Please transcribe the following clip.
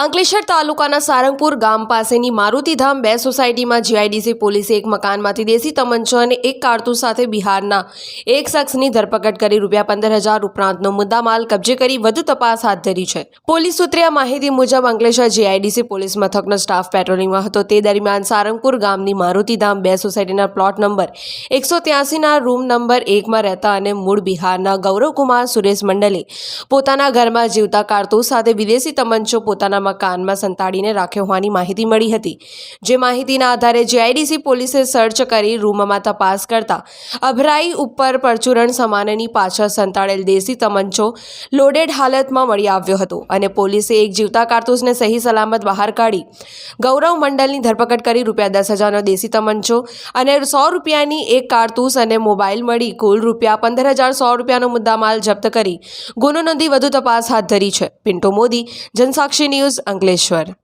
અંકલેશ્વર તાલુકાના સારંગપુર ગામ પાસેની મારુતિધામ બે સોસાયટીમાં જીઆઈડીસી પોલીસે એક મકાનમાંથી દેશી તમંચો અને એક કારતૂસ સાથે બિહારના એક શખ્સની ધરપકડ કરી રૂપિયા પંદર હજાર ઉપરાંતનો મુદ્દામાલ કબજે કરી વધુ તપાસ હાથ ધરી છે. પોલીસ સૂત્રે આ માહિતી મુજબ અંકલેશ્વર જીઆઈડીસી પોલીસ મથકનો સ્ટાફ પેટ્રોલિંગમાં હતો. તે દરમિયાન સારંગપુર ગામની મારુતિધામ બે સોસાયટીના પ્લોટ નંબર એકસો ત્યાસીના રૂમ નંબર એકમાં રહેતા અને મૂળ બિહારના ગૌરવકુમાર સુરેશ મંડલે પોતાના ઘરમાં જીવતા કારતૂસ સાથે વિદેશી તમંચો પોતાના મકાનમાં સંતાડીને રાખ્યો હોવાની માહિતી મળી હતી. જે માહિતીના આધારે જીઆઈડીસી પોલીસે સર્ચ કરી રૂમમાં તપાસ કરતા અભરાઈ ઉપર પરચુરણ સામાનની પાછળ સંતાડેલ દેશી તમંચો લોડેડ હાલતમાં મળી આવ્યો હતો અને પોલીસે એક જીવતા કારતૂસને સહી સલામત બહાર કાઢી ગૌરવ મંડલની ધરપકડ કરી રૂપિયા દસ હજારનો દેશી તમંચો અને સો રૂપિયાની એક કારતૂસ અને મોબાઈલ મળી કુલ રૂપિયા પંદર હજાર સો રૂપિયાનો મુદ્દામાલ જપ્ત કરી ગુનો નોંધી વધુ તપાસ હાથ ધરી છે. પિન્ટો મોદી, જનસાક્ષી ન્યૂઝ અંકલેશ્વર